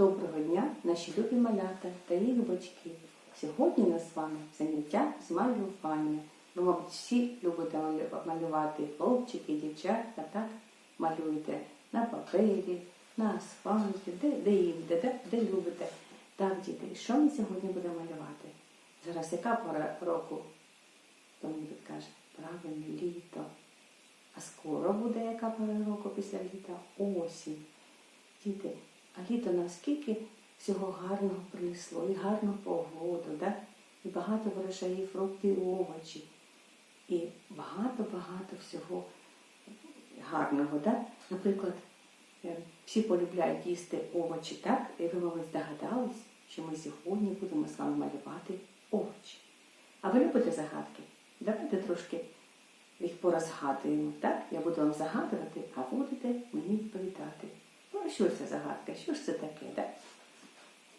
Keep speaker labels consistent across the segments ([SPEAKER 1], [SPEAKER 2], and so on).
[SPEAKER 1] Доброго дня, наші любі малята та їх батьки. Сьогодні нас з вами заняття з малювання. Ви, мабуть, всі любите малювати хлопчики, дівчатка, так? Малюєте на папері, на асфальті, де, де інде, де, де любите. Так, діти, що ми сьогодні будемо малювати? Зараз яка пора року? Хто мені підкаже? Правильно, літо. А скоро буде яка пора року після літа? Осінь. Діти, а літо наскільки всього гарного принесло, і гарну погоду, да? і багато врожаїв фрукти і овочі, і багато-багато всього гарного. Да? Наприклад, е, всі полюбляють їсти овочі, так? І ви, мабуть, здогадались, що ми сьогодні будемо з вами малювати овочі. А ви любите загадки? Давайте трошки їх порозгадуємо, так? Я буду вам загадувати, а будете мені відповідати. Ну, що це загадка? Що ж це таке, так?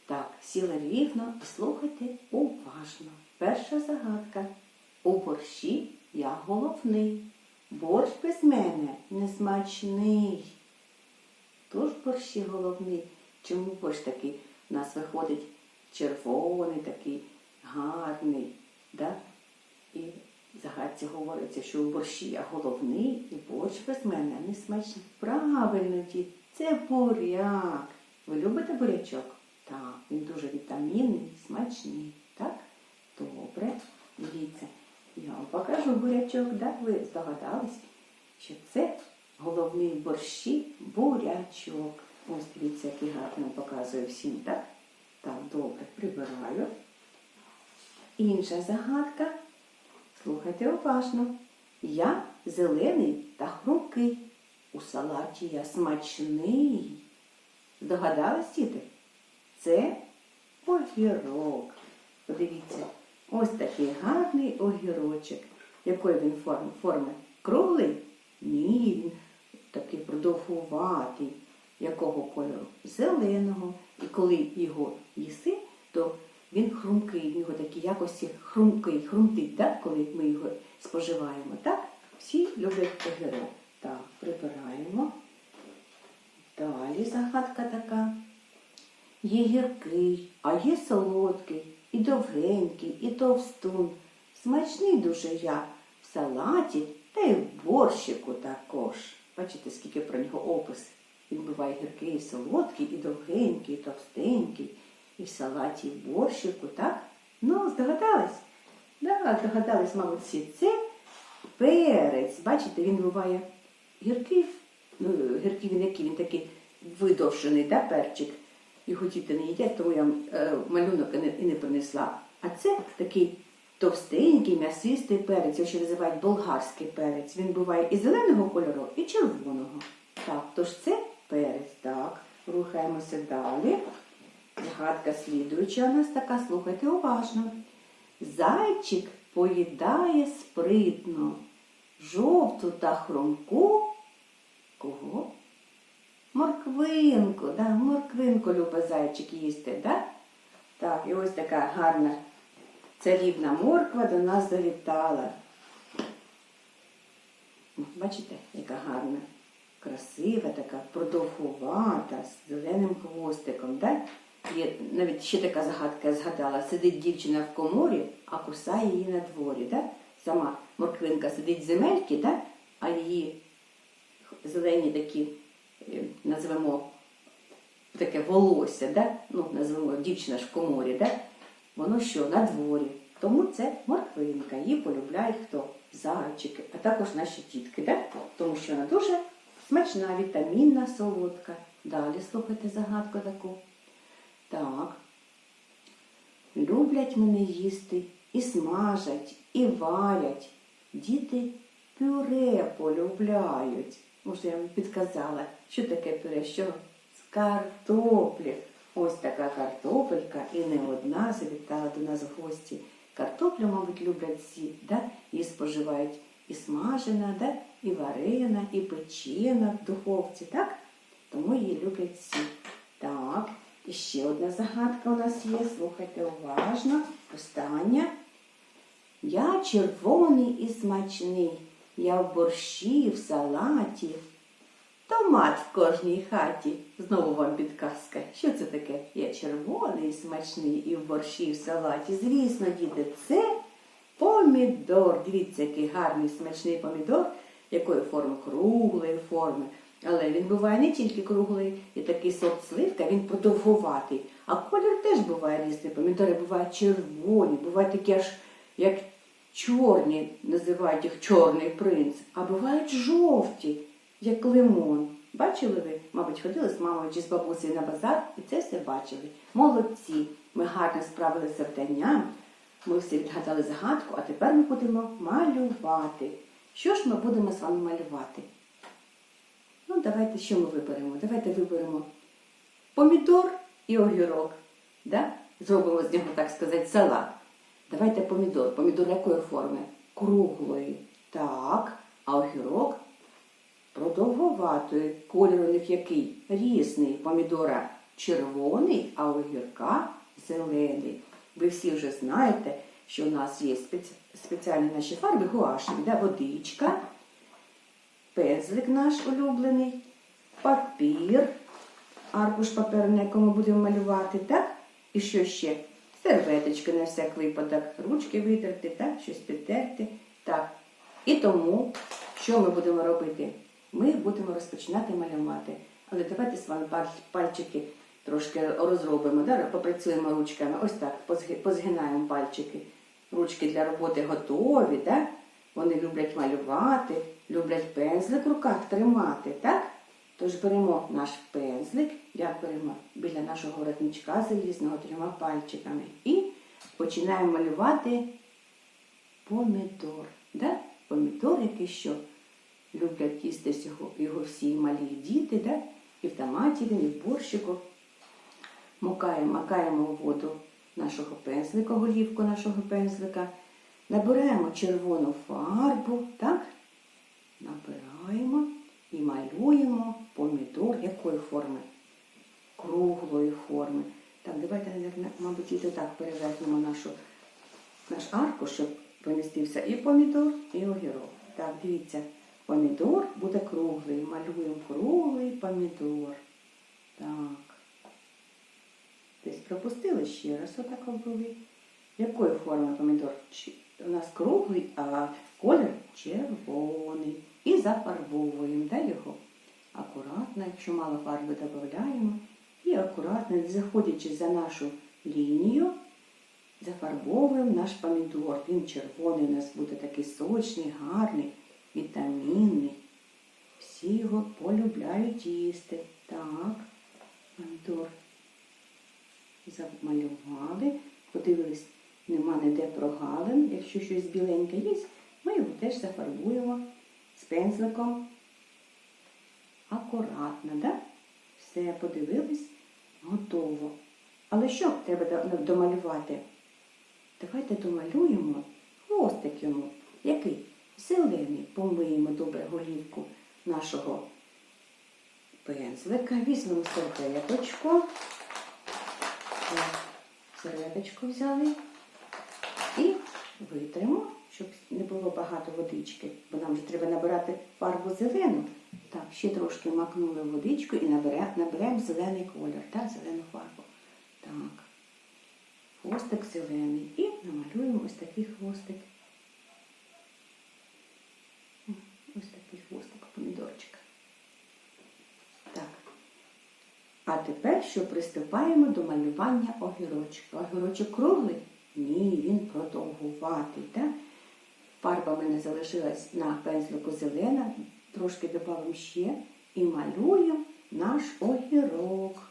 [SPEAKER 1] Так, сіли рівно і слухайте уважно. Перша загадка. У борщі я головний. Борщ без мене несмачний. Тож борщі головний. Чому борщ такий у нас виходить червоний, такий гарний. Да? І загадці говориться, що у борщі я головний і борщ без мене не смачний. Правильно, дід, це буряк. Ви любите бурячок? Так, він дуже вітамінний, смачний. Так? Добре. Дивіться, я вам покажу бурячок, да? ви здогадались, що це головний борщі бурячок. Ось дивіться, який гарно показує всім, так? Так, добре, прибираю. Інша загадка. Слухайте уважно. Я зелений та хрумкий. У салаті я смачний. Здогадались, діти? Це огірок. Подивіться, ось такий гарний огірочок. Якої він форми? форми? Круглий? Ні, він такий продовгуватий. Якого кольору? Зеленого. І коли його їси, то він хрумкий, в нього такі якості хрумкий, хрумтить, так? коли ми його споживаємо. Так? Всі люблять огірок. Так, прибираємо. Далі загадка така. Є гіркий, а є солодкий, і довгенький, і товстун. Смачний дуже я в салаті та й в борщику також. Бачите, скільки про нього опис. Він буває гіркий, і солодкий, і довгенький, і товстенький, і в салаті, і в борщику, так? Ну, здогадались? Да, здогадались, мабуть, всі. Це перець. Бачите, він буває гіркий, ну, гіркий він який, він такий видовжений, да, перчик. Його діти не їдять, тому я е, малюнок і не, і не принесла. А це такий товстенький, м'ясистий перець, його ще називають болгарський перець. Він буває і зеленого кольору, і червоного. Так, тож це перець. Так, рухаємося далі. Згадка слідуюча у нас така, слухайте уважно. Зайчик поїдає спритно жовту та хромку. Кого? Морквинку, да, морквинку любить зайчик їсти, да? Так, і ось така гарна царівна морква до нас завітала. Бачите, яка гарна, красива, така продовгувата, з зеленим хвостиком. Да? Є навіть ще така загадка згадала. Сидить дівчина в коморі, а кусає її на дворі. Да? Сама морквинка сидить в земельки, да? а її зелені такі, е, назвемо таке волосся, да? ну, назвемо дівчина ж в коморі, да? воно що на дворі. Тому це морквинка, її полюбляють хто? Зайчики, а також наші тітки, да? тому що вона дуже смачна, вітамінна, солодка. Далі слухайте загадку таку. Так. Люблять мене їсти і смажать, і варять. Діти пюре полюбляють. Може, я вам підказала, що таке пюре, що з картоплі. Ось така картопелька і не одна завітала до нас в гості. Картоплю, мабуть, люблять всі, да? її споживають і смажена, да? і варена, і печена в духовці, так? Тому її люблять всі. Так, і ще одна загадка у нас є. Слухайте уважно. Остання. Я червоний і смачний. Я в борщі, в салаті Томат в кожній хаті. Знову вам підказка. Що це таке? Є червоний, смачний і в борщі, і в салаті. Звісно, діти, це помідор. Дивіться, який гарний смачний помідор, якої форми? Круглої форми. Але він буває не тільки круглий, і такий сорт сливка, він продовгуватий. А колір теж буває різний. Помідори бувають червоні, бувають такі аж як чорні, називають їх чорний принц, а бувають жовті, як лимон. Бачили ви? Мабуть, ходили з мамою чи з бабусею на базар і це все бачили. Молодці! Ми гарно справилися з завданням. Ми всі відгадали загадку, а тепер ми будемо малювати. Що ж ми будемо з вами малювати? Ну, давайте що ми виберемо? Давайте виберемо помідор і огірок. Да? Зробимо з нього, так сказати, салат. Давайте помідор. Помідор якої форми? Круглої. Так. А огірок продовгуватої. Колір у них який? Різний. Помідора червоний, а огірка зелений. Ви всі вже знаєте, що у нас є спеці- спеціальні наші фарби, гуашеві, да? водичка, пензлик наш улюблений, папір, аркуш паперу, на якому будемо малювати, так? І що ще? Серветочки на всяк випадок, ручки витерти, так? щось підтерти. Так. І тому, що ми будемо робити? Ми будемо розпочинати малювати. Але давайте з вами пальчики трошки розробимо, да? попрацюємо ручками. Ось так, позгинаємо пальчики. Ручки для роботи готові, так? Вони люблять малювати, люблять пензлик в руках тримати, так? Тож беремо наш пензлик, як беремо біля нашого воротничка залізного трьома пальчиками і починаємо малювати помідор. Да? Помідор, який що люблять їсти його, його всі малі діти, да? і в томаті і в борщику. Макаємо, макаємо у воду нашого пензлика, голівку нашого пензлика. Набираємо червону фарбу, так? Набираємо і малюємо помідор якої форми? Круглої форми. Так, давайте, мабуть, і так перевернемо нашу, наш аркуш, щоб помістився і помідор, і огірок. Так, дивіться, помідор буде круглий. Малюємо круглий помідор. Так. Десь пропустили ще раз отак обвели. Якої форми помідор? У нас круглий, а колір червоний. І зафарбовуємо да, його. Акуратно, якщо мало фарби додаємо. І акуратно, заходячи за нашу лінію, зафарбовуємо наш помідор. Він червоний у нас буде такий сочний, гарний, вітамінний. Всі його полюбляють їсти. Так, помідор замалювали, подивились, нема ніде прогалин. Якщо щось біленьке є, ми його теж зафарбуємо з пензликом. Акуратно, да? Все, подивились, готово. Але що треба домалювати? Давайте домалюємо хвостик йому. Який? Зелений. Помиємо добре голівку нашого пензлика. Візьмемо серветочку. Серветочку взяли і витримо, щоб не було багато водички, бо нам вже треба набирати фарбу зелену. Так, ще трошки макнули водичку і наберемо, наберемо зелений колір, так, зелену фарбу. Так, хвостик зелений. І намалюємо ось такий хвостик. Ось такий хвостик помідорчика. Так. А тепер що приступаємо до малювання огірочка. Огірочок круглий? Ні, він продовгуватий. Так? Фарба в мене залишилась на пензлику зелена, трошки додамо ще і малюємо наш огірок.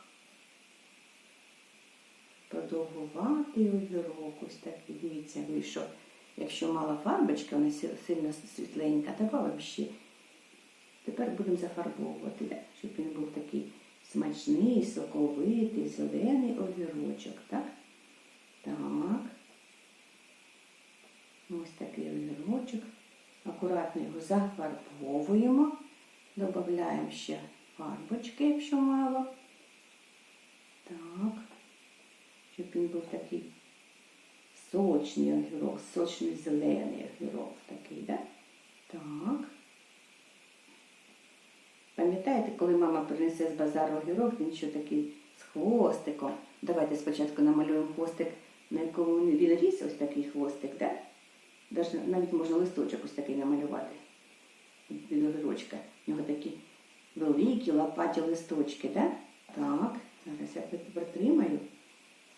[SPEAKER 1] Продовгуватий огірок, ось такий, дивіться, вийшов. Якщо мала фарбочка, вона сильно світленька, додамо ще. Тепер будемо зафарбовувати, да, щоб він був такий смачний, соковитий, зелений огірочок, так? Так. Ось такий огірочок. Акуратно його зафарбовуємо. Додаємо ще фарбочки, якщо мало. Так. Щоб він був такий сочний огірок, сочний зелений огірок такий, да? Так. Пам'ятаєте, коли мама принесе з базару огірок, він що такий з хвостиком. Давайте спочатку намалюємо хвостик, на якому він ріс, ось такий хвостик, да? Навіть можна листочок ось такий намалювати від огірочка. У нього такі великі лопаті листочки, да? Так, зараз я притримаю.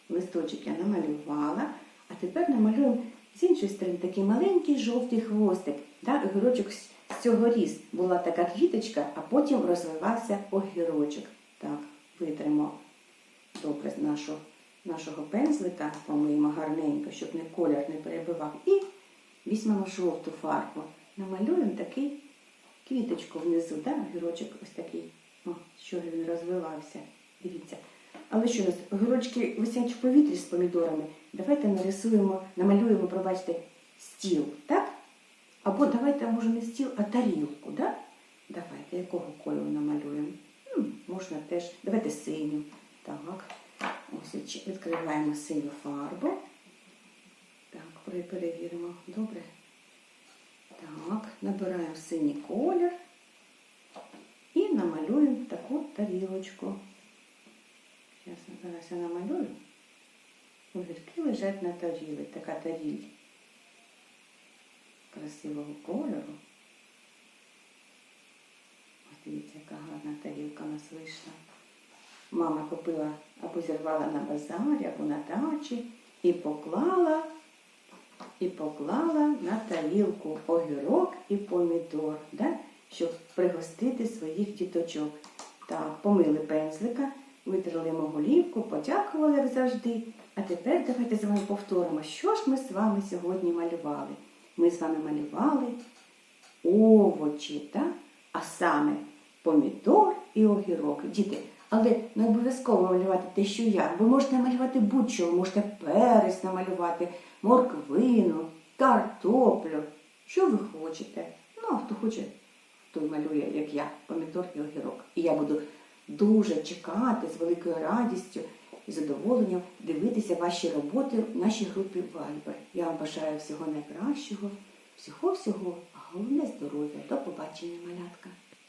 [SPEAKER 1] Листочок я намалювала, а тепер намалюємо з іншої сторони такий маленький жовтий хвостик. Да? Огірочок з цього ріс. Була така квіточка, а потім розвивався огірочок. Так, витримо добре нашого, нашого пензлика, помиємо гарненько, щоб не колір не перебивав. І візьмемо жовту фарбу. Намалюємо такий квіточку внизу, да? огірочок ось такий. О, що він розвивався. Дивіться. Але що у нас огірочки висять в повітрі з помідорами? Давайте нарисуємо, намалюємо, пробачте, стіл, так? Або давайте, може, не стіл, а тарілку, да? Давайте, якого кольору намалюємо? М, можна теж. Давайте синю. Так. Ось відкриваємо синю фарбу. Пере- перевіримо. Добре. Так, набираємо синій колір і намалюємо таку тарілочку. Зараз, зараз я намалюю. Огірки лежать на тарілі, така таріль красивого кольору. Ось дивіться, яка гарна тарілка у нас вийшла. Мама купила або зірвала на базарі, або на дачі і поклала, і поклала на тарілку огірок і помідор, да? щоб пригостити своїх діточок. Так, помили пензлика, йому голівку, подякували, як завжди. А тепер давайте з вами повторимо, що ж ми з вами сьогодні малювали. Ми з вами малювали овочі, так? а саме помідор і огірок. Діти, але не обов'язково малювати те, що я. Ви можете малювати будь-що, можете перець намалювати, морквину, картоплю. Що ви хочете? Ну, а хто хоче, той малює, як я, помідор і огірок. І я буду дуже чекати з великою радістю і задоволенням дивитися ваші роботи в нашій групі Viber. Я вам бажаю всього найкращого, всього-всього, а головне здоров'я. До побачення, малятка.